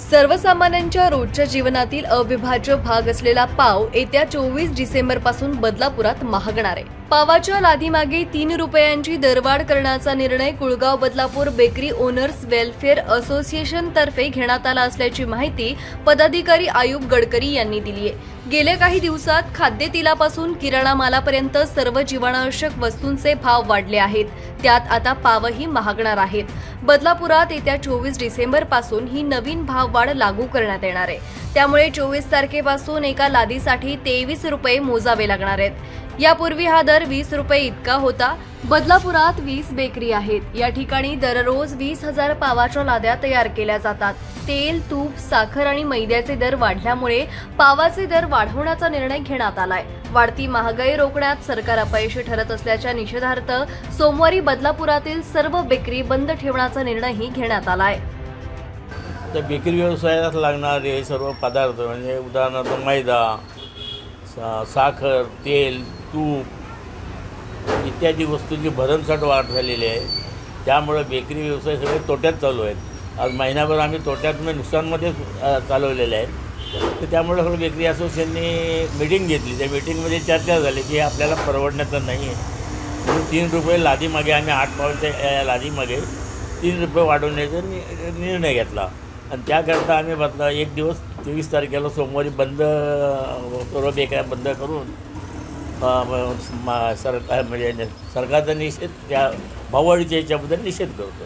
सर्वसामान्यांच्या रोजच्या जीवनातील अविभाज्य भाग असलेला पाव येत्या चोवीस डिसेंबरपासून बदलापुरात महागणार आहे. पावाच्या लादीमागे तीन रुपयांची दरवाढ करण्याचा निर्णय Kulgaon Badlapur bakery owners welfare association तर्फे घेण्यात आला असल्याची माहिती पदाधिकारी आयुब गडकरी यांनी दिली आहे. गेल्या काही दिवसात खाद्यतेलापासून किराणा मालापर्यंत सर्व जीवनावश्यक वस्तूंचे भाव वाढले आहेत. त्यात आता पावही महागणार आहेत. बदलापुरात येत्या चोवीस डिसेंबरपासून ही नवीन भाववाढ लागू करण्यात येणार आहे. त्यामुळे चोवीस तारखेपासून एका लादीसाठी तेवीस रुपये मोजावे लागणार आहेत. यापूर्वी हा दर वीस रुपये इतका होता. बदलापुरात वीस बेकरी आहेत. या ठिकाणी दररोज वीस हजार पावाच्या लाद्या तयार केल्या जातात. तेल तूप साखर आणि मैद्याचे दर वाढल्यामुळे पावाचे दर वाढवण्याचा निर्णय घेण्यात आलाय. वाढती महागाई रोखण्यात सरकार अपयशी ठरत असल्याच्या निषेधार्थ सोमवारी बदलापुरातील सर्व बेकरी बंद ठेवण्याचा निर्णयही घेण्यात आलाय. त्या बेकरी व्यवसायात लागणारे सर्व पदार्थ म्हणजे उदाहरणार्थ मैदा सा साखर तेल तूप इत्यादी वस्तूंची भरमसाठ वाढ झालेली आहे. त्यामुळं बेकरी व्यवसाय सगळे तोट्यात चालू आहेत. आज महिनाभर आम्ही तोट्यातनं नुकसानमध्येच चालवलेले आहेत. तर त्यामुळे सगळं बेकरी असोसिएशनने मिटिंग घेतली. त्या मिटिंगमध्ये चर्चा झाली की हे आपल्याला परवडण्याचं नाही आहे. म्हणून तीन रुपये लादीमागे आम्ही आठ पावच्या लादीमागे तीन रुपये वाढवण्याचा नि निर्णय घेतला. आणि त्याकरता आम्ही बदला एक दिवस तेवीस तारखेला सोमवारी बंद सर्व बेकऱ्या बंद करून मा- सरकार म्हणजे सरकारचा निषेध त्या भाववाढीच्या याच्याबद्दल निषेध करतो.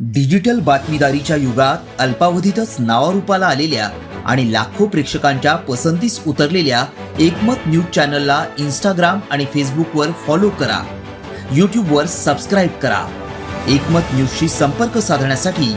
डिजिटल बातमीदारीच्या युगात अल्पावधीतच नावारूपाला आलेल्या आणि लाखो प्रेक्षकांच्या पसंतीस उतरलेल्या एकमत न्यूज चॅनलला इंस्टाग्राम आणि फेसबुकवर फॉलो करा. यूट्यूबवर सबस्क्राईब करा. एकमत न्यूजशी संपर्क साधण्यासाठी